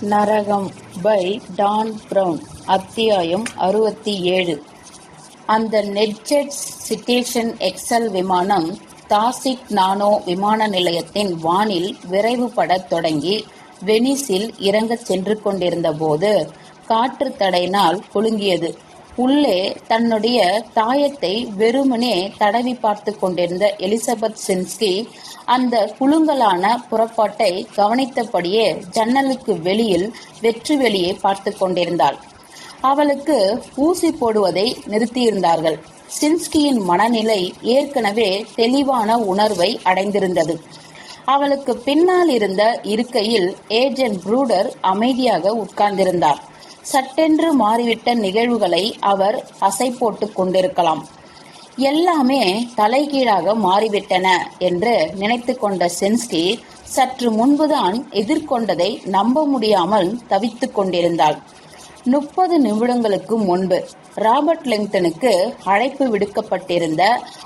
நரகம் by Don brown அத்தியாயம் அறுபத்தி ஏழு. அந்த நெட்ஜெட் சிட்டேஷன் எக்ஸல் விமானம் தாசிக் நானோ விமான நிலையத்தின் வானில் விரைவுபடத் தொடங்கி வெனிஸில் இறங்கச் சென்று கொண்டிருந்த போது காற்று தடையினால் குலுங்கியது. உள்ளே தன்னுடைய தாயத்தை வெறுமனே தடவி பார்த்து கொண்டிருந்த எலிசபெத் சின்ஸ்கி அந்த குலுங்கலான புறப்பாட்டை கவனித்தபடியே ஜன்னலுக்கு வெளியில் வெற்று வெளியே பார்த்து கொண்டிருந்தாள். அவளுக்கு ஊசி போடுவதை நிறுத்தியிருந்தார்கள். சின்ஸ்கியின் மனநிலை ஏற்கனவே தெளிவான உணர்வை அடைந்திருந்தது. அவளுக்கு பின்னால் இருந்த இருக்கையில் ஏஜென்ட் ப்ரூடர் அமைதியாக உட்கார்ந்திருந்தார். சட்டென்று மாறிவிட்ட நிகழ்வுகளை அவர் அசை போட்டு கொண்டிருக்கலாம். எல்லாமே தலைகீழாக மாறிவிட்டன என்று நினைத்து கொண்ட சென்ஸ்கி சற்று முன்புதான் எதிர்கொண்டதை நம்ப முடியாமல் தவித்துக் கொண்டிருந்தாள். முப்பது நிமிடங்களுக்கு முன்பு ராபர்ட் லிங்டனுக்கு அழைப்பு விடுக்கப்பட்டிருந்த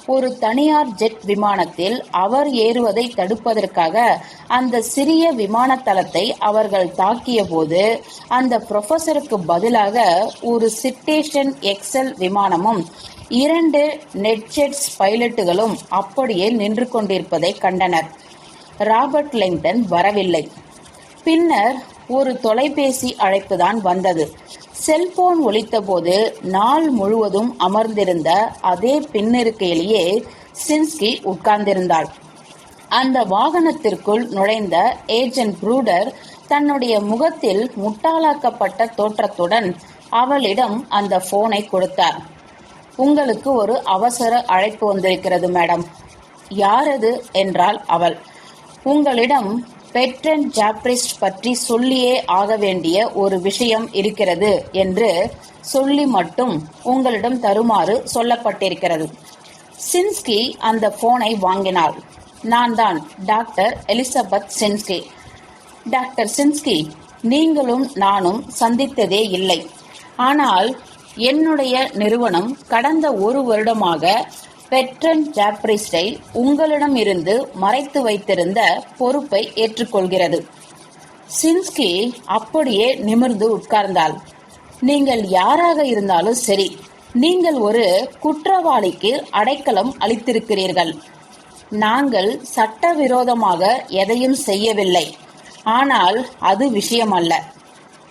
ஒரு தனியார் ஜெட் விமானத்தில் அவர் ஏறுவதை தடுப்பதற்காக அந்த சிறிய விமான தளத்தை அவர்கள் தாக்கிய போது அந்த புரொஃபசருக்கு பதிலாக ஒரு சிட்டேஷன் எக்ஸல் விமானமும் இரண்டு நெட்ஜெட்ஸ் பைலட்டுகளும் அப்படியே நின்று கொண்டிருப்பதை கண்டனர். ராபர்ட் லிங்டன் வரவில்லை. பின்னர் ஒரு தொலைபேசி அழைப்புதான் வந்தது. செல்போன் ஒழித்தபோது நாள் முழுவதும் அமர்ந்திருந்த அதே பின்னிருக்கையிலேயே சின்ஸ்கி உட்கார்ந்திருந்தாள். அந்த வாகனத்திற்குள் நுழைந்த ஏஜென்ட் ப்ரூடர் தன்னுடைய முகத்தில் முட்டாளாக்கப்பட்ட தோற்றத்துடன் அவளிடம் அந்த போனை கொடுத்தார். உங்களுக்கு ஒரு அவசர அழைப்பு வந்திருக்கிறது மேடம். யாரது என்றாள் அவள். உங்களிடம் பெட்ரன் ஜாப்ரிஸ்ட் பற்றி சொல்லியே ஆக வேண்டிய ஒரு விஷயம் இருக்கிறது என்று சொல்லி மட்டும் உங்களிடம் தருமாறு சொல்லப்பட்டிருக்கிறது. சின்ஸ்கி அந்த போனை வாங்கினாள். நான் தான் doctor Elizabeth Sinskey. Doctor Sinskey நீங்களும் நானும் சந்தித்ததே இல்லை. ஆனால் என்னுடைய நிறுவனம் கடந்த ஒரு வருடமாக பெட்ரன் ஜாப்ரிஸ்டை உங்களிடம் இருந்து மறைத்து வைத்திருந்த பொறுப்பை ஏற்றுக்கொள்கிறது. சின்ஸ்கி அப்படியே நிமிர்ந்து உட்கார்ந்தாள். நீங்கள் யாராக இருந்தாலும் சரி நீங்கள் ஒரு குற்றவாளிக்கு அடைக்கலம் அளித்திருக்கிறீர்கள். நாங்கள் சட்டவிரோதமாக எதையும் செய்யவில்லை. ஆனால் அது விஷயம் அல்ல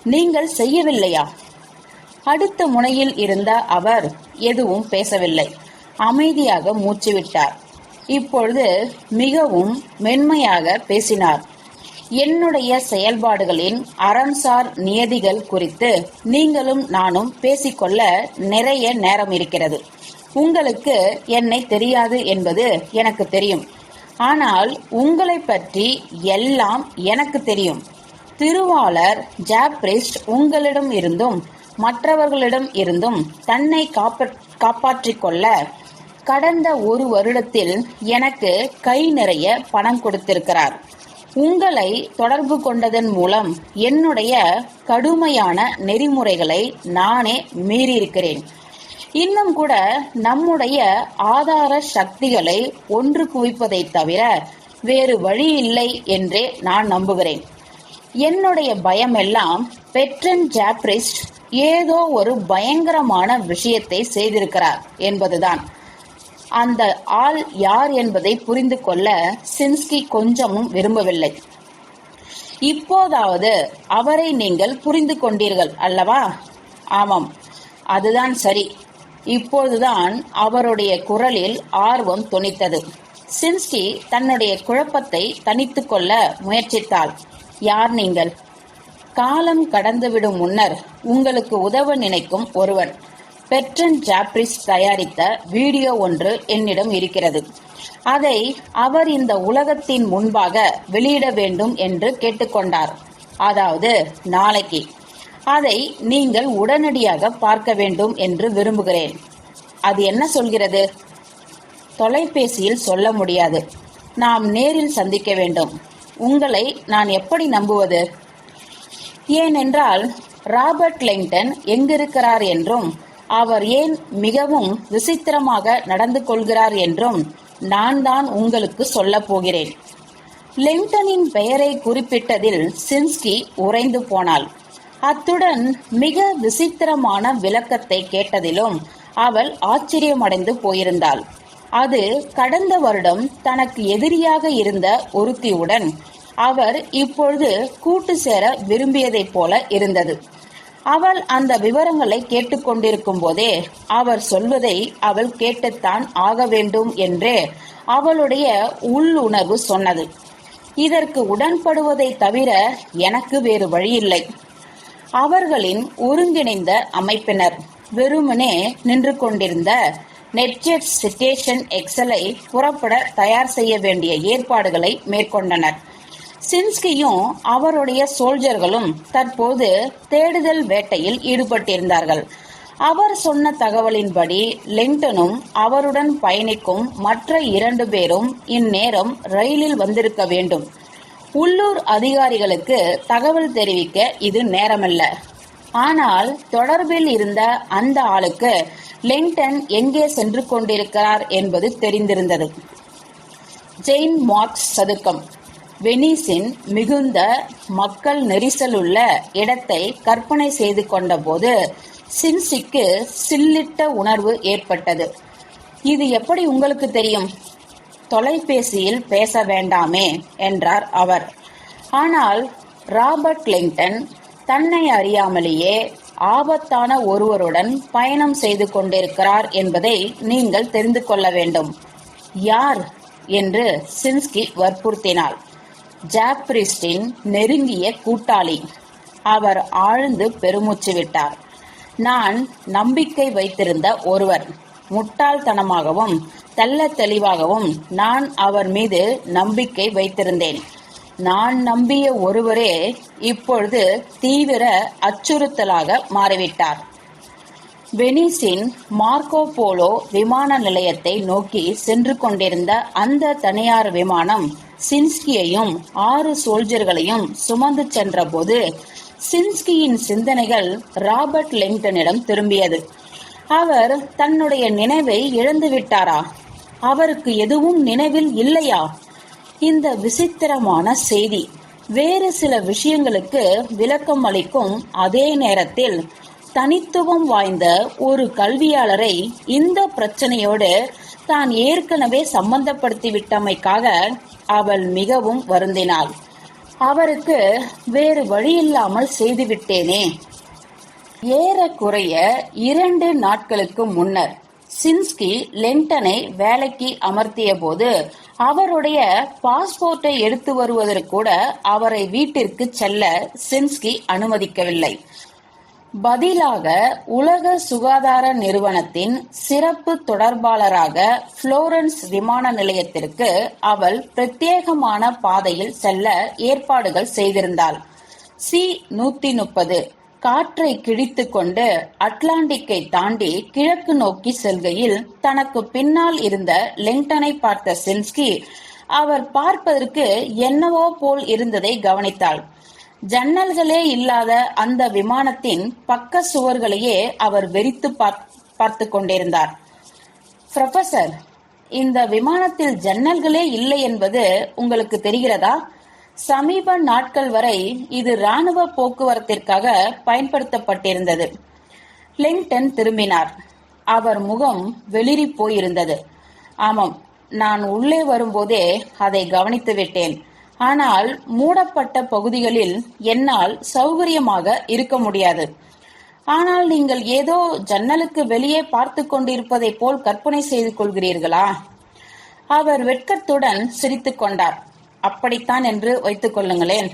நீங்கள் செய்யவில்லையா? அடுத்த முனையில் இருந்த அவர் எதுவும் பேசவில்லை. அமைதியாக மூச்சுவிட்டார். இப்பொழுது மிகவும் மென்மையாக பேசினார். என்னுடைய செயல்பாடுகளின் அறம்சார் நியதிகள் குறித்து நீங்களும் நானும் பேசிக்கொள்ள நிறைய நேரம் இருக்கிறது. உங்களுக்கு என்னை தெரியாது என்பது எனக்கு தெரியும். ஆனால் உங்களை பற்றி எல்லாம் எனக்கு தெரியும். திருவாளர் ஜாப்ரிஸ்ட் உங்களிடம் இருந்தும் மற்றவர்களிடம் இருந்தும் தன்னை காப்பாற்றிக் கொள்ள கடந்த ஒரு வருடத்தில் எனக்கு கை நிறைய பணம் கொடுத்திருக்கிறார். உங்களை தொடர்பு கொண்டதன் மூலம் என்னுடைய கடுமையான நெறிமுறைகளை நானே மீறியிருக்கிறேன். இன்னும் கூட நம்முடைய ஆதார சக்திகளை ஒன்று குவிப்பதை தவிர வேறு வழி இல்லை என்றே நான் நம்புகிறேன். என்னுடைய பயமெல்லாம் பெட்ரன் ஜாப்ரிஸ்ட் ஏதோ ஒரு பயங்கரமான விஷயத்தை செய்திருக்கிறார் என்பதுதான். அந்த ஆள் யார் என்பதை புரிந்து கொள்ள சின்ஸ்கி கொஞ்சமும் விரும்பவில்லை. இப்போதாவது அவரை நீங்கள் புரிந்து கொண்டீர்கள் அல்லவா? ஆமாம் அதுதான் சரி. இப்போதுதான் அவருடைய குரலில் ஆர்வம் துணித்தது சின்ஸ்கி தன்னுடைய குழப்பத்தை தனித்து கொள்ள முயற்சித்தாள். யார் நீங்கள்? காலம் கடந்துவிடும் முன்னர். உங்களுக்கு உதவ நினைக்கும் ஒருவன். பெட்ரன் ஜாப்ரிஸ் தயாரித்த வீடியோ ஒன்று என்னிடம் இருக்கிறது. அதை அவர் இந்த உலகத்தின் முன்பாக வெளியிட வேண்டும் என்று கேட்டுக்கொண்டார். அதாவது நாளைக்கு. அதை நீங்கள் உடனடியாக பார்க்க வேண்டும் என்று விரும்புகிறேன். அது என்ன சொல்கிறது? தொலைபேசியில் சொல்ல முடியாது. நாம் நேரில் சந்திக்க வேண்டும். உங்களை நான் எப்படி நம்புவது? ஏனென்றால் ராபர்ட் லெங்டன் எங்கிருக்கிறார் என்றும் அவர் ஏன் மிகவும் விசித்திரமாக நடந்து கொள்கிறார் என்றும் நான் தான் உங்களுக்கு சொல்லப் போகிறேன். லிங்டனின் பெயரை குறிப்பிட்டதில் சின்ஸ்கி உறைந்து போனாள். அத்துடன் மிக விசித்திரமான விளக்கத்தை கேட்டதிலும் அவள் ஆச்சரியமடைந்து போயிருந்தாள். அது கடந்த வருடம் தனக்கு எதிரியாக இருந்த ஒருத்தியுடன் அவர் இப்பொழுது கூட்டு சேர விரும்பியதைப் போல இருந்தது. அவள் அந்த விவரங்களை கேட்டுக்கொண்டிருக்கும் போதே அவர் சொல்வதை அவள் கேட்டுத்தான் ஆக வேண்டும் என்றே அவளுடைய உள்ளுணர்வு சொன்னது. இதற்கு உடன்படுவதை தவிர எனக்கு வேறு வழியில்லை. அவர்களின் ஒருங்கிணைந்த அமைப்பினர் வெறுமனே நின்று கொண்டிருந்த நெட்ஜெட் சிட்டேஷன் எக்ஸலை புறப்பட தயார் செய்ய வேண்டிய ஏற்பாடுகளை மேற்கொண்டனர். சின்ஸ்கியும் அவருடைய சோல்ஜர்களும் தற்போது தேடுதல் வேட்டையில் ஈடுபட்டிருந்தார்கள். அவர் சொன்ன தகவலின்படி லிங்டனும் அவருடன் பயணிக்கும் மற்ற இரண்டு பேரும் இந்நேரம் ரயிலில் வந்திருக்க வேண்டும். உள்ளூர் அதிகாரிகளுக்கு தகவல் தெரிவிக்க இது நேரமல்ல. ஆனால் தொடர்பில் இருந்த அந்த ஆளுக்கு லிங்டன் எங்கே சென்று கொண்டிருக்கிறார் என்பது தெரிந்திருந்தது. ஜெயின் மார்க்ஸ் சதுக்கம். வெனிஸின் மிகுந்த மக்கள் நெரிசலுள்ள இடத்தை கற்பனை செய்து கொண்டபோது சின்சிக்கு சில்லிட்ட உணர்வு ஏற்பட்டது. இது எப்படி உங்களுக்கு தெரியும்? தொலைபேசியில் பேச வேண்டாமே என்றார் அவர். ஆனால் ராபர்ட் லிங்டன் தன்னை அறியாமலேயே ஆபத்தான ஒருவருடன் பயணம் செய்து கொண்டிருக்கிறார் என்பதை நீங்கள் தெரிந்து கொள்ள வேண்டும். யார்? என்று சின்ஸ்கி வற்புறுத்தினாள். ஜாப்ரிஸ்டின் நெருங்கிய கூட்டாளி. அவர் ஆழ்ந்து பெருமூச்சு விட்டார். நான் நம்பிக்கை வைத்திருந்த ஒருவர். முட்டாள்தனமாகவும் தெல்ல தெளிவாகவும் நான் அவர் மீது நம்பிக்கை வைத்திருந்தேன். நான் நம்பிய ஒருவரே இப்பொழுது தீவிர அச்சுறுத்தலாக மாறிவிட்டார். வெனிஸின் மார்க்கோ போலோ விமான நிலையத்தை நோக்கி சென்று கொண்டிருந்த அந்த தனியார் விமானம் சின்ஸ்கியையும் ஆறு சோல்ஜர்களையும் சுமந்து சென்றபோது சின்ஸ்கியின் சிந்தனைகள் ராபர்ட் லிங்டனிடம் திரும்பியது. அவர் தன்னுடைய நினைவை இழந்துவிட்டாரா? அவருக்கு எதுவும் நினைவில் இல்லையா? இந்த விசித்திரமான செய்தி. வேறு சில விஷயங்களுக்கு விளக்கம் அளிக்கும் அதே நேரத்தில் தனித்துவம் வாய்ந்த ஒரு கல்வியாளரை இந்த பிரச்சனையோடு தான் ஏற்கனவே சம்பந்தப்படுத்தி விட்டமைக்காக அவள் மிகவும் வருந்தினாள். அவருக்கு வேறு வழியில்லாமல் செய்துவிட்டேனே. ஏறக்குறைய இரண்டு நாட்களுக்கு முன்னர் சின்ஸ்கி லென்டனை வேலைக்கு அமர்த்திய போது அவருடைய பாஸ்போர்ட்டை எடுத்து வருவதற்கூட அவரை வீட்டிற்கு செல்ல சின்ஸ்கி அனுமதிக்கவில்லை. பதிலாக உலக சுகாதார நிறுவனத்தின் சிறப்பு தொடர்பாளராக புளோரன்ஸ் விமான நிலையத்திற்கு அவள் பிரத்யேகமான பாதையில் செல்ல ஏற்பாடுகள் செய்திருந்தாள். சி நூத்தி முப்பது. காற்றை கிழித்து கொண்டு அட்லாண்டிக்கை தாண்டி கிழக்கு நோக்கி செல்கையில் தனக்கு பின்னால் இருந்த லிங்டனை பார்த்த சின்ஸ்கி அவர் பார்ப்பதற்கு என்னவோ போல் இருந்ததை கவனித்தாள். ஜன்னல்களே இல்லாத அந்த விமானத்தின் பக்க சுவர்களையே அவர் வெறித்து பார்த்து கொண்டிருந்தார். ப்ரொஃபசர் இந்த விமானத்தில் ஜன்னல்களே இல்லை என்பது உங்களுக்கு தெரிகிறதா? சமீப நாட்கள் வரை இது ராணுவ போக்குவரத்திற்காக பயன்படுத்தப்பட்டிருந்தது. லிங்டன் திரும்பினார். அவர் முகம் வெளிரி போயிருந்தது. ஆமாம் நான் உள்ளே வரும்போதே அதை கவனித்து விட்டேன் ஆனால் மூடப்பட்ட பகுதிகளில் என்னால் சௌகரியமாக இருக்க முடியாது. ஆனால் நீங்கள் ஏதோ ஜன்னலுக்கு வெளியே பார்த்து கொண்டிருப்பதை போல் கற்பனை செய்து கொள்கிறீர்களா? அவர் வெட்கத்துடன் சிரித்து கொண்டார். அப்படித்தான் என்று வைத்துக் கொள்ளுங்களேன்.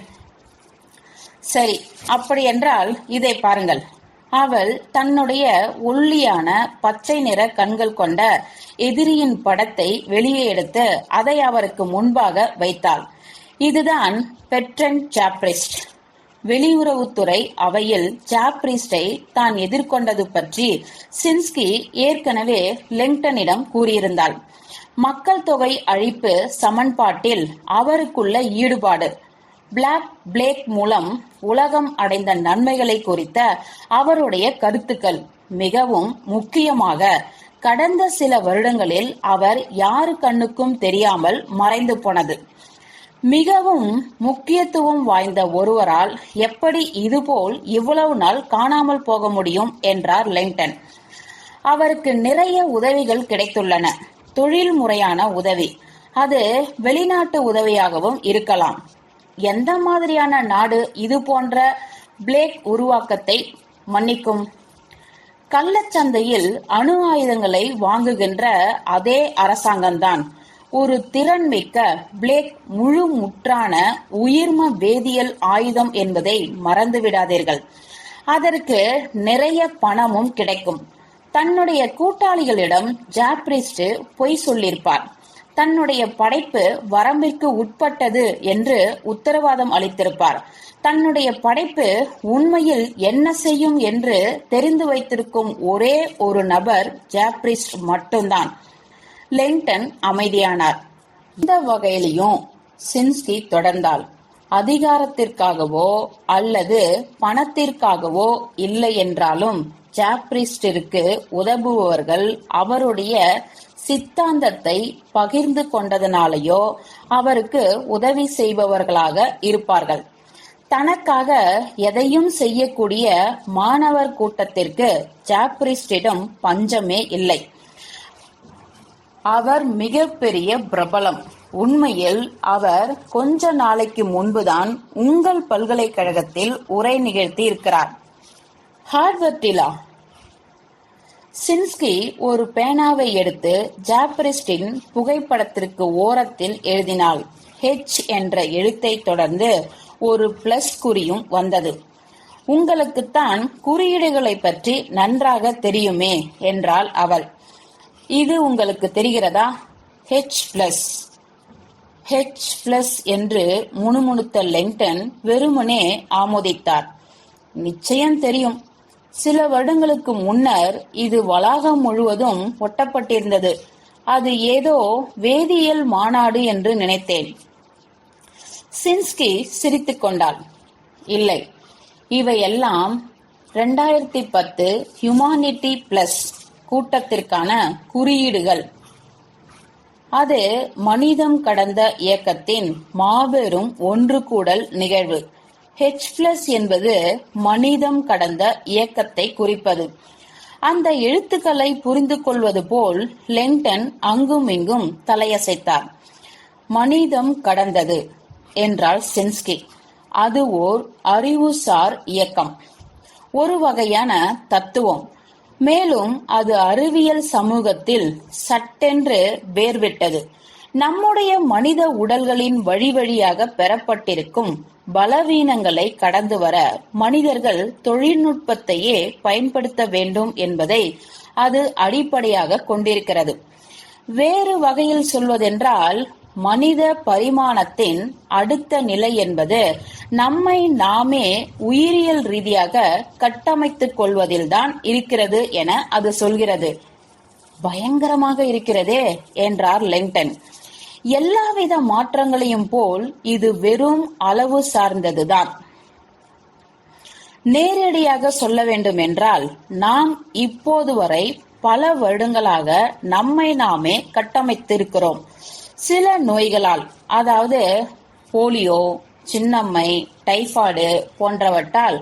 சரி அப்படியென்றால் இதை பாருங்கள். அவள் தன்னுடைய ஒல்லியான பச்சை நிற கண்கள் கொண்ட எதிரியின் படத்தை வெளியே எடுத்து அதை அவருக்கு முன்பாக வைத்தாள். இதுதான் பெட்ரன் சாப்ரிஸ்ட். வெளியுறவுத்துறை அவையில் சாப்ரிஸ்டை தான் எதிர்கொண்டது பற்றி சின்ஸ்கி ஏற்கனவே லெங்டனிடம் கூறியிருந்தாள். மக்கள் தொகை அழிப்பு சமன்பாட்டில் அவருக்குள்ள ஈடுபாடு. பிளாக் பிளேக் மூலம் உலகம் அடைந்த நன்மைகளை குறித்த அவருடைய கருத்துக்கள். மிகவும் முக்கியமாக கடந்த சில வருடங்களில் அவர் யாரு கண்ணுக்கும் தெரியாமல் மறைந்து போனது. மிகவும் முக்கியத்துவம் வாய்ந்த ஒருவரால் எப்படி இதுபோல் இவ்வளவு நாள் காணாமல் போக முடியும் என்றார் லிங்டன். அவருக்கு நிறைய உதவிகள் கிடைத்துள்ளன. தொழில் முறையான உதவி. அது வெளிநாட்டு உதவியாகவும் இருக்கலாம். எந்த மாதிரியான நாடு இது போன்ற பிளேக் உருவாக்கத்தை மன்னிக்கும்? கள்ளச்சந்தையில் அணு ஆயுதங்களை வாங்குகின்ற அதே அரசாங்கம்தான். ஒரு திறன்மிக்க பிளேக் முழு முற்றான உயிர்ம வேதியியல் ஆயுதம் என்பதை மறந்துவிடாதீர்கள். அதற்கு நிறைய பணமும் கிடைக்கும். தன்னுடைய கூட்டாளிகளிடம் ஜாப்ரிஸ்ட் பொய் சொல்லியிருப்பார். தன்னுடைய படைப்பு வரம்பிற்கு உட்பட்டது என்று உத்தரவாதம் அளித்திருப்பார். தன்னுடைய படைப்பு உண்மையில் என்ன செய்யும் என்று தெரிந்து வைத்திருக்கும் ஒரே ஒரு நபர் ஜாப்ரிஸ்ட் மட்டும்தான். லிங்டன் அமைதியானார். இந்த வகையிலையும் சின்ஸ்கி தொடர்ந்தாள். அதிகாரத்திற்காகவோ அல்லது பணத்திற்காகவோ இல்லை என்றாலும் ஜாப்ரிஸ்டிற்கு உதவுபவர்கள் அவருடைய சித்தாந்தத்தை பகிர்ந்து கொண்டதனாலேயோ அவருக்கு உதவி செய்பவர்களாக இருப்பார்கள். தனக்காக எதையும் செய்யக்கூடிய மாணவர் கூட்டத்திற்கு ஜாப்ரிஸ்டிடம் பஞ்சமே இல்லை. அவர் மிகப்பெரிய பிரபலம். உண்மையில் அவர் கொஞ்ச நாளைக்கு முன்புதான் உங்கள் பல்கலைக்கழகத்தில் உரை நிகழ்த்தி இருக்கிறார். ஹார்வர்டிலா சின்ஸ்கி ஒரு பேனாவை எடுத்து ஜாப்ரிஸ்டின் புகைப்படத்திற்கு ஓரத்தில் எழுதினாள். ஹெச் என்ற எழுத்தை தொடர்ந்து ஒரு பிளஸ் குறியும் வந்தது. உங்களுக்குத்தான் குறியீடுகளை பற்றி நன்றாக தெரியுமே என்றாள் அவள். இது உங்களுக்கு தெரிகிறதா? ஹெச் பிளஸ் ஹெச் பிளஸ் என்று முணுமுணுத்த லெங்டன் வெறுமனே ஆமோதித்தார். நிச்சயம் தெரியும். சில வருடங்களுக்கு முன்னர் இது வளாகம் முழுவதும் ஒட்டப்பட்டிருந்தது. அது ஏதோ வேதியியல் மாநாடு என்று நினைத்தேன். சின்ஸ்கி சிரித்துக் கொண்டாள். இல்லை இவையெல்லாம் ரெண்டாயிரத்தி பத்து ஹியூமானிட்டி பிளஸ் கூட்டத்திற்கான குறியீடுகள். அது மனிதம் கடந்த இயக்கத்தின் மாபெரும் ஒன்று கூடல் நிகழ்வு. ஹெச் பிளஸ் என்பது மனிதம் கடந்த இயக்கத்தை குறிப்பது. அந்த எழுத்துக்களை புரிந்து கொள்வது போல் லெங்டன் அங்கும் இங்கும் தலையசைத்தார். மனிதம் கடந்தது என்றால் சென்ஸ்கி. அது ஓர் அறிவுசார் இயக்கம். ஒரு வகையான தத்துவம். மேலும் அது அறிவியல் சமூகத்தில் சட்டென்று வேர்விட்டது. நம்முடைய மனித உடல்களின் வழி வழியாக பெறப்பட்டிருக்கும் பலவீனங்களை கடந்து வர மனிதர்கள் தொழில்நுட்பத்தையே பயன்படுத்த வேண்டும் என்பதை அது அடிப்படையாக கொண்டிருக்கிறது. வேறு வகையில் சொல்வதென்றால் மனித பரிமாணத்தின் அடுத்த நிலை என்பது நம்மை நாமே உயிரியல் ரீதியாக கட்டமைத்துக் கொள்வதில்தான் இருக்கிறது என அது சொல்கிறது. பயங்கரமாக இருக்கிறதே என்றார் லெங்டன். எல்லாவித மாற்றங்களையும் போல் இது வெறும் அளவு சார்ந்ததுதான். நேரடியாக சொல்ல வேண்டும் என்றால் நாம் இப்போது வரை பல வருடங்களாக நம்மை நாமே கட்டமைத்திருக்கிறோம். சில நோய்களால் அதாவது போலியோ சின்னம்மை டைபாய்டு போன்றவற்றால்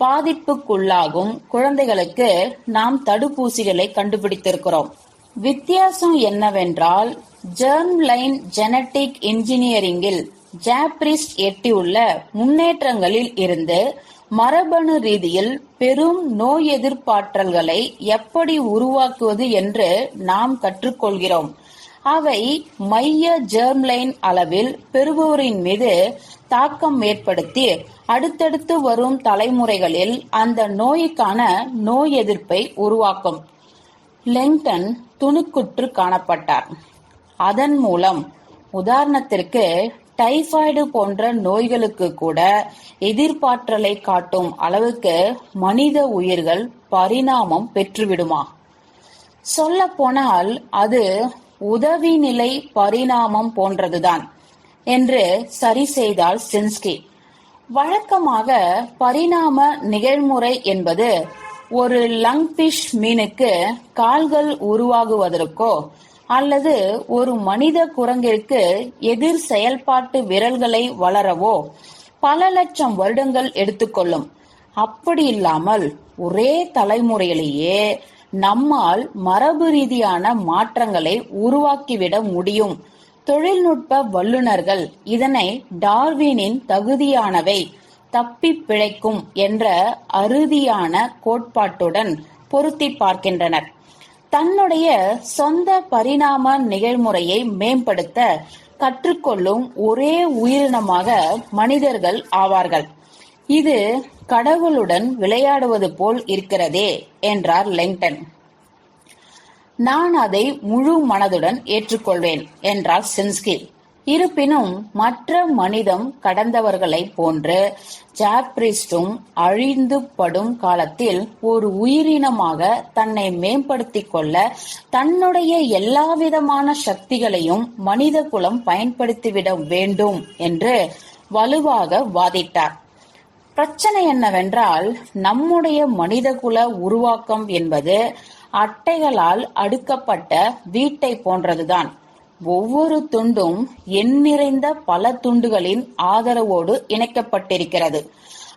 பாதிப்புக்குள்ளாகும் குழந்தைகளுக்கு நாம் தடுப்பூசிகளை கண்டுபிடித்திருக்கிறோம். வித்தியாசம் என்னவென்றால் ஜெர்ம் லைன் ஜெனட்டிக் இன்ஜினியரிங்கில் ஜாப்ரிஸ்ட் எட்டியுள்ள முன்னேற்றங்களில் இருந்து மரபணு ரீதியில் பெரும் நோய் எதிர்ப்பாற்றல்களை எப்படி உருவாக்குவது என்று நாம் கற்றுக்கொள்கிறோம். அவை மைய ஜெர்ம்லைன் அளவில் பெறுபவரின் மீது தாக்கம் ஏற்படுத்தி அடுத்தடுத்து வரும் தலைமுறைகளில் அந்த நோய்க்கான நோய் எதிர்ப்பை உருவாக்கும். லெங்டன் துணுக்குற்று காணப்பட்டார். அதன் மூலம் உதாரணத்திற்கு டைபாய்டு போன்ற நோய்களுக்கு கூட எதிர்பாற்றலை காட்டும் அளவுக்கு மனித உயிர்கள் பரிணாமம் பெற்றுவிடுமா? சொல்ல போனால் அது உதவி நிலை பரிணாமம் போன்றதுதான் என்று சரி செய்தால் சின்ஸ்கி. வழக்கமாக பரிணாம நிகழ்முறை என்பது ஒரு லங்பிஷ் மீனுக்கு கால்கள் உருவாகுவதற்கோ அல்லது ஒரு மனித குரங்கிற்கு எதிர் செயல்பாட்டு விரல்களை வளரவோ பல லட்சம் வருடங்கள் எடுத்துக்கொள்ளும். அப்படி இல்லாமல் ஒரே தலைமுறையிலேயே நம்மால் மரபு ரீதியான மாற்றங்களை உருவாக்கிவிட முடியும். தொழில்நுட்ப வல்லுநர்கள் இதனை டார்வினின் தகுதியானவை தப்பி பிழைக்கும் என்ற அறுதியான கோட்பாட்டுடன் பொருத்தி பார்க்கின்றனர். தன்னுடைய சொந்த பரிணாம நிகழ்முறையை மேம்படுத்த கற்றுக்கொள்ளும் ஒரே உயிரினமாக மனிதர்கள் ஆவார்கள். இது கடவுளுடன் விளையாடுவது போல் இருக்கிறதே என்றார் லெங்டன். நான் அதை முழு மனதுடன் ஏற்றுக்கொள்வேன் என்றார் சின்ஸ்கி. இருப்பினும் மற்ற மனிதம் கடந்தவர்களைப் போன்று ஜாக்பிரிஸ்டும் அழிந்து படும் காலத்தில் ஒரு உயிரினமாக தன்னை மேம்படுத்திக் கொள்ள தன்னுடைய எல்லாவிதமான சக்திகளையும் மனித குலம் பயன்படுத்திவிட வேண்டும் என்று வலுவாக வாதிட்டார். பிரச்சனை என்னவென்றால் நம்முடைய மனிதகுல உருவாக்கம் என்பது அட்டைகளால் அடுக்கப்பட்ட வீட்டை போன்றதுதான். ஒவ்வொரு துண்டும் எண் நிறைந்த பல துண்டுகளின் ஆதரவோடு இணைக்கப்பட்டிருக்கிறது.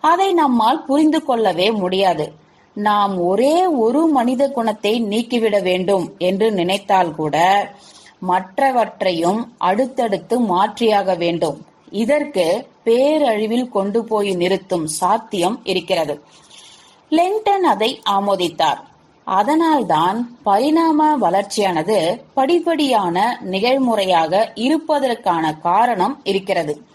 அதை நம்மால் புரிந்து கொள்ளவே முடியாது. நாம் ஒரே ஒரு மனித குணத்தை நீக்கிவிட வேண்டும் என்று நினைத்தால் கூட மற்றவற்றையும் அடுத்தடுத்து மாற்றியாக வேண்டும். இதற்கு பேரழிவில் கொண்டு போய் நிறுத்தும் சாத்தியம் இருக்கிறது. லெங்டன் அதை ஆமோதித்தார். அதனால்தான் பரிணாம வளர்ச்சியானது படிப்படியான நிகழ்முறையாக இருப்பதற்கான காரணம் இருக்கிறது.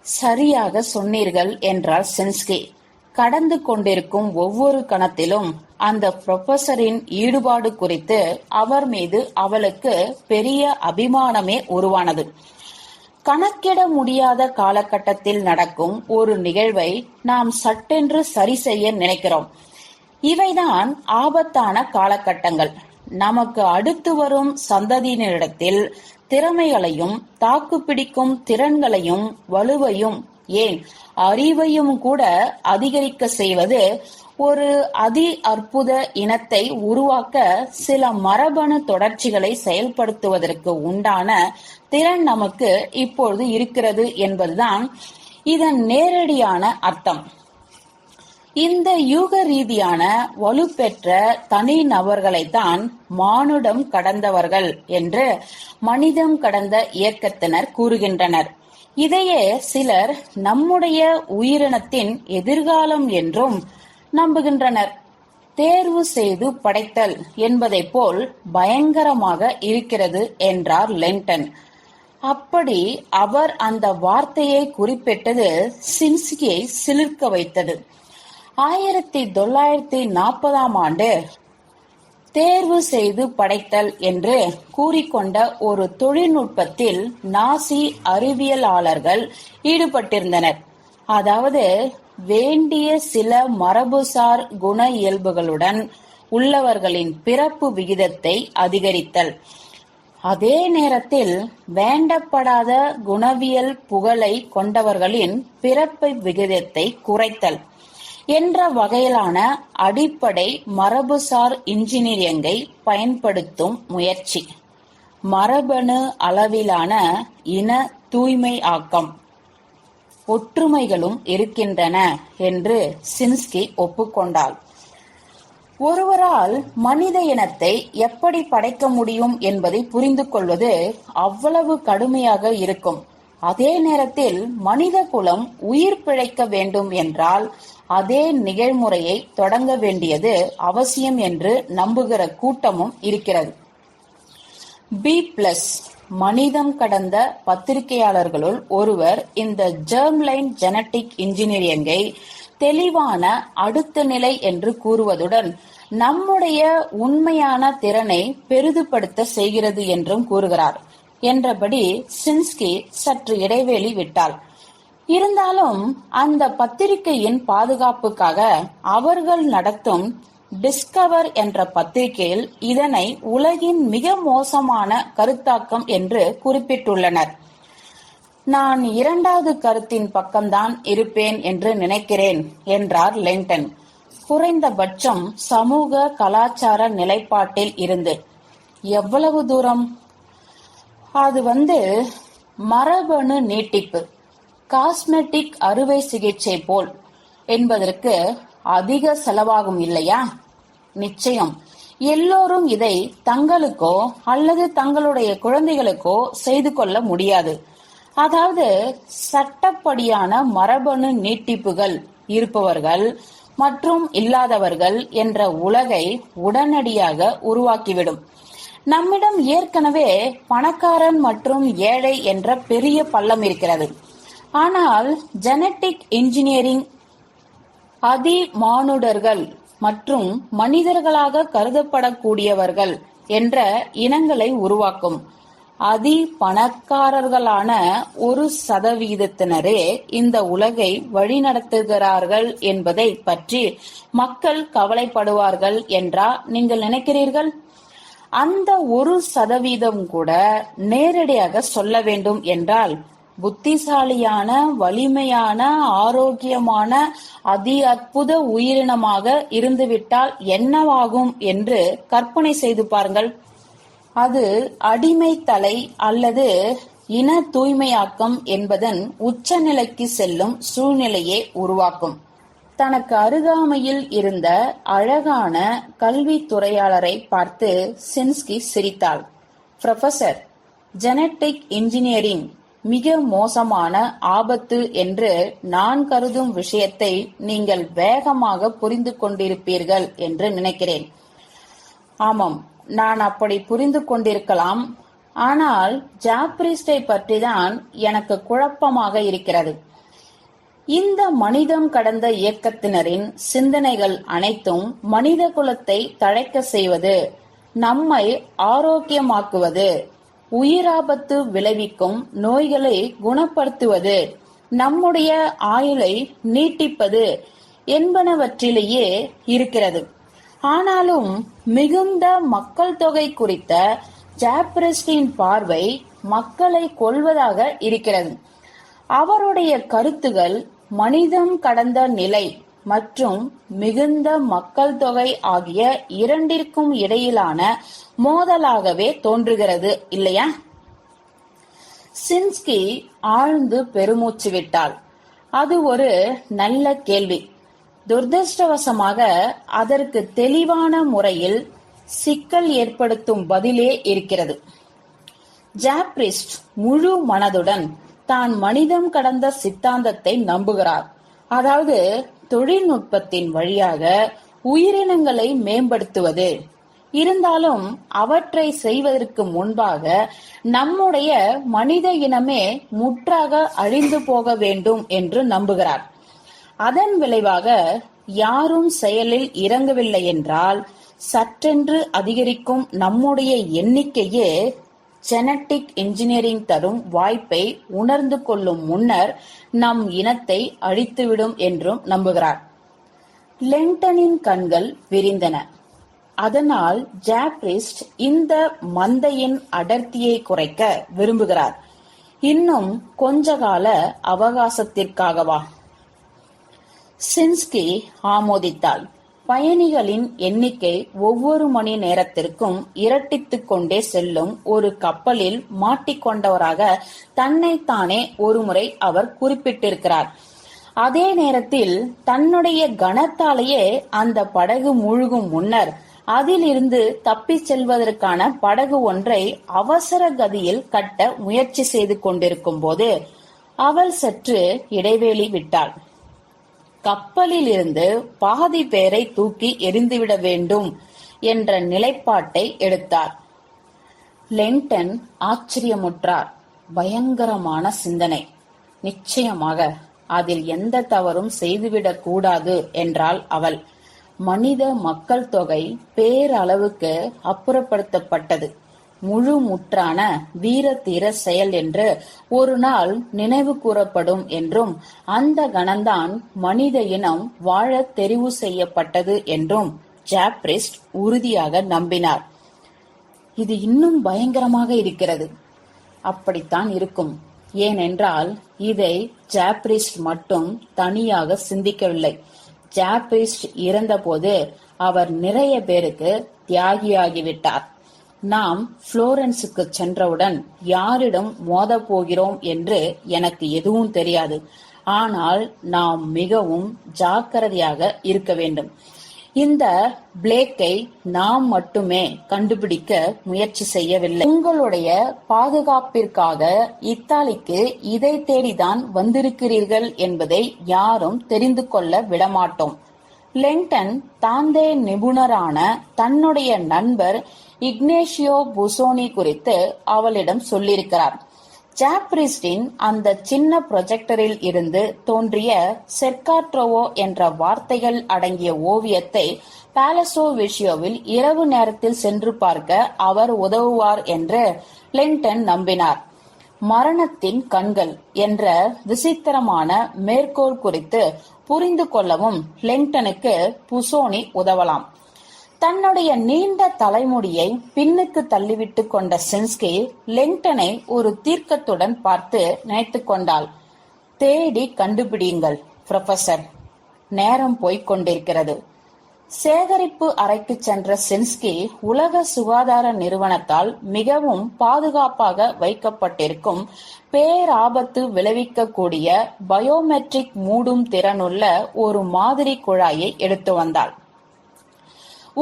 சரியாக சொன்னீர்கள் என்றார் சென்ஸ்கி. கடந்து கொண்டிருக்கும் ஒவ்வொரு கணத்திலும் அந்த புரொபசரின் ஈடுபாடு குறித்து அவர் மீது அவளுக்கு பெரிய அபிமானமே உருவானது. கணக்கிட முடியாத காலகட்டத்தில் நடக்கும் ஒரு நிகழ்வை நாம் சட்டென்று சரி செய்ய நினைக்கிறோம். இவைதான் ஆபத்தான காலகட்டங்கள். நமக்கு அடுத்து வரும் சந்ததியினரிடத்தில் திறமைகளையும் தாக்குப்பிடிக்கும் திறன்களையும் வலுவையும் ஏன் அறிவையும் கூட அதிகரிக்க செய்வது ஒரு அதி அற்புத இனத்தை உருவாக்க சில மரபணு தொடர்ச்சிகளை செயல்படுத்துவதற்கு உண்டான திறன் நமக்கு இப்பொழுது இருக்கிறது என்பதுதான் இதன் நேரடியான அர்த்தம். இந்த யூக ரீதியான வலுப்பெற்ற தனி நபர்களைத்தான் மானுடம் கடந்தவர்கள் என்று மனிதம் கடந்த இயக்கத்தினர் கூறுகின்றனர். இதையே சிலர் நம்முடைய உயிரினத்தின் எதிர்காலம் என்றும் நம்புகின்றனர். தேர்வு செய்து படைத்தல் என்பதைப் போல் பயங்கரமாக இருக்கிறது என்றார் லெங்டன். அப்படி அவர் அந்த வார்த்தையை குறிப்பிட்டது சின்சியை சிலிர்க்க வைத்தது. ஆயிரத்தி தொள்ளாயிரத்தி நாற்பதாம் ஆண்டு தேர்வு செய்து படைத்தல் என்று கூறிக்கொண்ட ஒரு தொழில்நுட்பத்தில் நாசி அறிவியலாளர்கள் ஈடுபட்டிருந்தனர். அதாவது வேண்டிய சில மரபுசார் குண இயல்புகளுடன் உள்ளவர்களின் பிறப்பு விகிதத்தை அதிகரித்தல். அதே நேரத்தில் வேண்டப்படாத குணவியல் புகழை கொண்டவர்களின் பிறப்பு விகிதத்தை குறைத்தல் என்ற வகையிலான அடிப்படை மரபுசார் இன்ஜினியரிங்கை பயன்படுத்தும் முயற்சி. மரபணு அளவிலான இன தூய்மை ஆக்கம். ஒற்றுமைகளும் இருக்கின்றன என்று சின்ஸ்கி ஒப்புக்கொண்டாள். ஒருவரால் மனித இனத்தை எப்படி படைக்க முடியும் என்பதை புரிந்து கொள்வது அவ்வளவு கடுமையாக இருக்கும். அதே நேரத்தில் மனித குலம் உயிர் பிழைக்க வேண்டும் என்றால் அதே நிகழ்முறையை தொடங்க வேண்டியது அவசியம் என்று நம்புகிற கூட்டமும் இருக்கிறது. பி பிளஸ் மனிதம் கடந்த பத்திரிகையாளர்களுள் ஒருவர் இந்த ஜெர்ம்லைன் ஜெனட்டிக் இன்ஜினியரிங்கை தெளிவான அடுத்த நிலை என்று கூறுவதுடன் நம்முடைய உண்மையான திறனை பெரிதுபடுத்த செய்கிறது என்றும் கூறுகிறார். என்றபடி சின்ஸ்கி சற்று இடைவெளி விட்டாள். இருந்தாலும் அந்த பத்திரிகையின் பாதுகாப்புக்காக அவர்கள் நடத்தும் டிஸ்கவர் என்ற பத்திரிகையில் இதனை உலகின் மிக மோசமான கருத்தாக்கம் என்று குறிப்பிட்டுள்ளனர். நான் இரண்டாவது கருத்தின் பக்கம்தான் இருப்பேன் என்று நினைக்கிறேன் என்றார் லெங்டன். குறைந்தபட்சம் சமூக கலாச்சார நிலைப்பாட்டில் இருந்து. எவ்வளவு தூரம்? அது வந்து மரபணு நீட்டிப்பு காஸ்மெட்டிக் அறுவை சிகிச்சை போல் என்பதற்கு அதிக செலவாகும் இல்லையா? நிச்சயம். எல்லோரும் இதை தங்களுக்கோ அல்லது தங்களுடைய குழந்தைகளுக்கோ செய்து கொள்ள முடியாது. அதாவது சட்டப்படியான மரபணு நீட்டிப்புகள் இருப்பவர்கள் மற்றும் இல்லாதவர்கள் என்ற உலகை உடனடியாக உருவாக்கிவிடும். நம்மிடம் ஏற்கனவே பணக்காரன் மற்றும் ஏழை என்ற பெரிய பள்ளம் இருக்கிறது. ஆனால் ஜெனட்டிக் இன்ஜினியரிங் அதிமானுடர்கள் மற்றும் மனிதர்களாக கருதப்படக்கூடியவர்கள் என்ற இனங்களை உருவாக்கும். அதி பணக்காரர்களான ஒரு சதவீதத்தினரே இந்த உலகை வழிநடத்துகிறார்கள் என்பதை பற்றி மக்கள் கவலைப்படுவார்கள் என்றா நீங்கள் நினைக்கிறீர்கள்? அந்த ஒரு சதவீதம் கூட நேரடியாக சொல்ல வேண்டும் என்றால் புத்திசாலியான வலிமையான ஆரோக்கியமான அதி அற்புத உயிரினமாக இருந்துவிட்டால் என்னவாகும் என்று கற்பனை செய்து பாருங்கள். அது அடிமை தலை அல்லது இன தூய்மையாக்கம் என்பதன் உச்சநிலைக்கு செல்லும் சூழ்நிலையை உருவாக்கும். தனக்கு அருகாமையில் இருந்த அழகான கல்வித்துறையாளரை பார்த்து சின்ஸ்கி சிரித்தாள். ப்ரொஃபசர் ஜெனட்டிக் இன்ஜினியரிங் மிக மோசமான ஆபத்து என்று நான் கருதும் விஷயத்தை நீங்கள் வேகமாக புரிந்து கொண்டிருப்பீர்கள் என்று நினைக்கிறேன். ஆமாம் நான் அப்படி புரிந்து கொண்டிருக்கலாம். ஆனால் ஜாப்ரிஸ்டை பற்றிதான் எனக்கு குழப்பமாக இருக்கிறது. இந்த மனிதம் கடந்த இயக்கத்தினரின் சிந்தனைகள் அனைத்தும் மனித குலத்தை தழைக்க செய்வது நம்மை ஆரோக்கியமாக்குவது உயிராபத்து விளைவிக்கும் நோய்களை குணப்படுத்துவது நம்முடைய ஆயுளை நீட்டிப்பது என்பனவற்றிலேயே இருக்கிறது. ஆனாலும் மிகுந்த மக்கள் தொகை குறித்த ஜாப்ரஸ்டின் பார்வை மக்களை கொள்வதாக இருக்கிறது. அவருடைய கருத்துகள் மனிதம் கடந்த நிலை மற்றும் மிகுந்த மக்கள் தொகை ஆகிய இரண்டிற்கும் இடையிலான மோதலாகவே தோன்றுகிறது இல்லையா? சின்ஸ்கி ஆழ்ந்து பெருமூச்சு விட்டாள். அது ஒரு நல்ல கேள்வி. துரதிருஷ்டவசமாக அதற்கு தெளிவான முறையில் சிக்கல் ஏற்படுத்தும் பதிலே இருக்கிறது. ஜாப்ரிஸ்ட் முழு மனதுடன் தான் மனிதம் கடந்த சித்தாந்தத்தை நம்புகிறார். அதாவது தொழில்நுட்பத்தின் வழியாக உயிரினங்களை மேம்படுத்துவது. இருந்தாலும் அவற்றை செய்வதற்கு முன்பாக நம்முடைய மனித இனமே முற்றாக அழிந்து போக வேண்டும் என்று நம்புகிறார். அதன் விளைவாக யாரும் செயலில் இறங்கவில்லை என்றால் சற்றென்று அதிகரிக்கும் நம்முடைய எண்ணிக்கையே ஜெனட்டிக் இன்ஜினியரிங் தரும் வாய்ப்பை உணர்ந்து கொள்ளும் முன்னர் நம் இனத்தை அழித்துவிடும் என்றும் நம்புகிறார். லெங்டனின் கண்கள் விரிந்தன. அதனால் ஜாப்ரிஸ்ட் இந்த மந்தையின் அடர்த்தியை குறைக்க விரும்புகிறார். இன்னும் கொஞ்ச கால அவகாசத்திற்காகவா? சின்ஸ்கி ஆமோதித்தாள். பயணிகளின் எண்ணிக்கை ஒவ்வொரு மணி நேரத்திற்கும் இரட்டித்துக் கொண்டே செல்லும் ஒரு கப்பலில் மாட்டிக்கொண்டவராக தன்னைத்தானே ஒருமுறை அவர் குறிப்பிட்டிருக்கிறார். அதே நேரத்தில் தன்னுடைய கனத்தாலேயே அந்த படகு மூழ்கும் முன்னர் அதிலிருந்து தப்பிச் செல்வதற்கான படகு ஒன்றை அவசர கதியில் கட்ட முயற்சி செய்து கொண்டிருக்கும் போது அவள் சற்று இடைவேளி விட்டாள். கப்பலில் இருந்து பாதி பேரை தூக்கி எரிந்துவிட வேண்டும் என்ற நிலைப்பாட்டை எடுத்தார். லென்டன் ஆச்சரியமுற்றார். பயங்கரமான சிந்தனை. நிச்சயமாக அதில் எந்த தவறும் செய்துவிடக் கூடாது என்றாள் அவள். மனித மக்கள் தொகை பேரளவுக்கு அப்புறப்படுத்தப்பட்டது. முழு முற்றான வீர தீர செயல் என்று ஒரு நாள் நினைவு கூறப்படும் என்றும் அந்த கணந்தான் மனித இனம் வாழ தெரிவு செய்யப்பட்டது என்றும் ஜாப்ரிஸ்ட் உறுதியாக நம்பினார். இது இன்னும் பயங்கரமாக இருக்கிறது. அப்படித்தான் இருக்கும். ஏனென்றால் இதை ஜாப்ரிஸ்ட் மட்டும் தனியாக சிந்திக்கவில்லை. ஜாப்ரிஸ்ட் இறந்தபோது அவர் நிறைய பேருக்கு தியாகியாகிவிட்டார். நாம் புளோரன்ஸுக்கு சென்றவுடன் யாரிடம் மோதப் போகிறோம் என்று எனக்கு எதுவும் தெரியாது. ஆனால் நாம் மிகவும் ஜாக்கிரதையாக இருக்க வேண்டும். இந்த பிளேக்கை நாம் மட்டுமே கண்டுபிடிக்க முயற்சி செய்யவில்லை. உங்களுடைய பாதுகாப்பிற்காக இத்தாலிக்கு இதை தேடிதான் வந்திருக்கிறீர்கள் என்பதை யாரும் தெரிந்து கொள்ள விடமாட்டோம். லெங்டன் தாந்தே நிபுணரான தன்னுடைய நண்பர் இக்னேஷியோ புசோனி குறித்து அவளிடம் சொல்லியிருக்கிறார். ஜாப்ரிஸ்டின் அந்த சின்ன ப்ரொஜெக்டரில் இருந்து தோன்றிய செர்காட்ரோவோ என்ற வார்த்தைகள் அடங்கிய ஓவியத்தை பாலசோ விஷயோவில் இரவு நேரத்தில் சென்று பார்க்க அவர் உதவுவார் என்று லிங்டன் நம்பினார். மரணத்தின் கண்கள் என்ற விசித்திரமான மேற்கோள் குறித்து புரிந்து கொள்ளவும் லிங்டனுக்கு புசோனி உதவலாம். தன்னுடைய நீண்ட தலைமுடியை பின்னுக்கு தள்ளிவிட்டு கொண்ட சென்ஸ்கி லெங்டனை ஒரு தீர்க்கத்துடன் பார்த்து நினைத்து கொண்டாள். தேடி கண்டுபிடியுங்கள் புரொஃபசர் நேரம் போய்க் கொண்டிருக்கிறது. சேகரிப்பு அறைக்கு சென்ற சென்ஸ்கி உலக சுகாதார நிறுவனத்தால் மிகவும் பாதுகாப்பாக வைக்கப்பட்டிருக்கும் பேராபத்து விளைவிக்கக்கூடிய பயோமெட்ரிக் மூடும் திறனுள்ள ஒரு மாதிரி குழாயை எடுத்து வந்தாள்.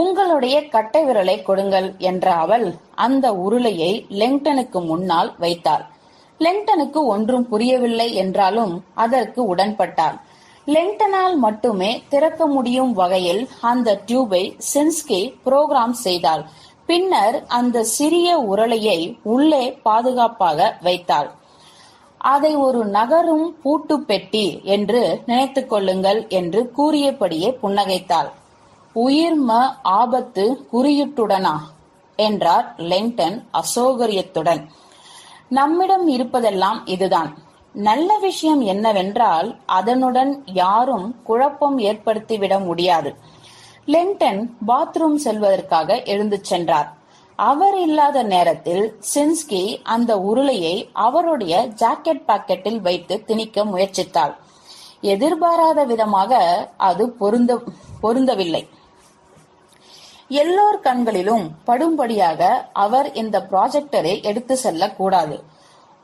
உங்களுடைய கட்டை விரலை கொடுங்கள் என்ற அவள் அந்த உருளையை லெங்டனுக்கு முன்னால் வைத்தாள். லெங்டனுக்கு ஒன்றும் புரியவில்லை என்றாலும் அதற்கு உடன்பட்டார் லெங்டனால் மட்டுமே திறக்க முடியும் வகையில் அந்த டியூபை சென்ஸ்கே புரோகிராம் செய்தாள். பின்னர் அந்த சிறிய உருளையை உள்ளே பாதுகாப்பாக வைத்தாள். அதை ஒரு நகரும் பூட்டு பெட்டி என்று நினைத்துக் கொள்ளுங்கள் என்று கூறியபடியே புன்னகைத்தாள். உயிர்ம ஆபத்து குறியுட்டுடனா? என்றார் லெங்டன் அசௌகரியத்துடன். நம்மிடம் இருப்பதெல்லாம் இதுதான். நல்ல விஷயம் என்னவென்றால் அதனுடன் யாரும் குழப்பம் ஏற்படுத்திவிட முடியாது. லெங்டன் பாத்ரூம் செல்வதற்காக எழுந்து சென்றார். அவர் இல்லாத நேரத்தில் சின்ஸ்கி அந்த உருளையை அவருடைய ஜாக்கெட் பாக்கெட்டில் வைத்து திணிக்க முயற்சித்தாள். எதிர்பாராத விதமாக அது பொருந்த பொருந்தவில்லை. எல்லோர் கண்களிலும் படும்படியாக அவர் இந்த ப்ராஜெக்டரை எடுத்து செல்லக்கூடாது.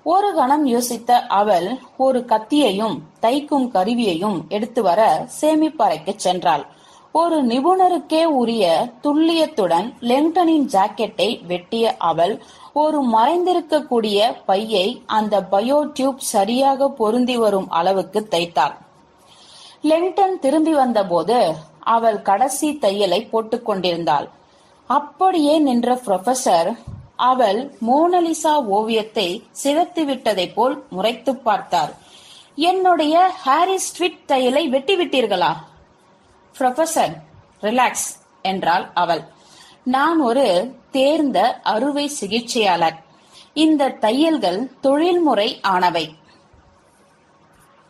ஒரு கணம் யோசித்த அவள் ஒரு கத்தியையும் தைக்கும் கருவியையும் எடுத்து வர சேமிப்பறைக்கு சென்றாள். ஒரு நிபுணருக்கே உரிய துல்லியத்துடன் லெங்டனின் ஜாக்கெட்டை வெட்டிய அவள் ஒரு மறைந்திருக்கக்கூடிய பையை அந்த பயோ டியூப் சரியாக பொருந்தி வரும் அளவுக்கு தைத்தாள். லெங்டன் திரும்பி வந்தபோது அவள் கடைசி தையலை போட்டுக்கொண்டிருந்தாள் அப்படியே நின்ற புரொஃபசர் அவள் மோனலிசா ஓவியத்தை சிதைத்து விட்டதைப் போல் முறைத்து பார்த்தார். என்னுடைய ஹாரிஸ் ஸ்ட்விட் தையலை வெட்டிவிட்டீர்களா புரொஃபசர் ரிலாக்ஸ் என்றாள் அவள். நான் ஒரு தேர்ந்த அறுவை சிகிச்சையாளர். இந்த தையல்கள் தொழில்முறை ஆனவை.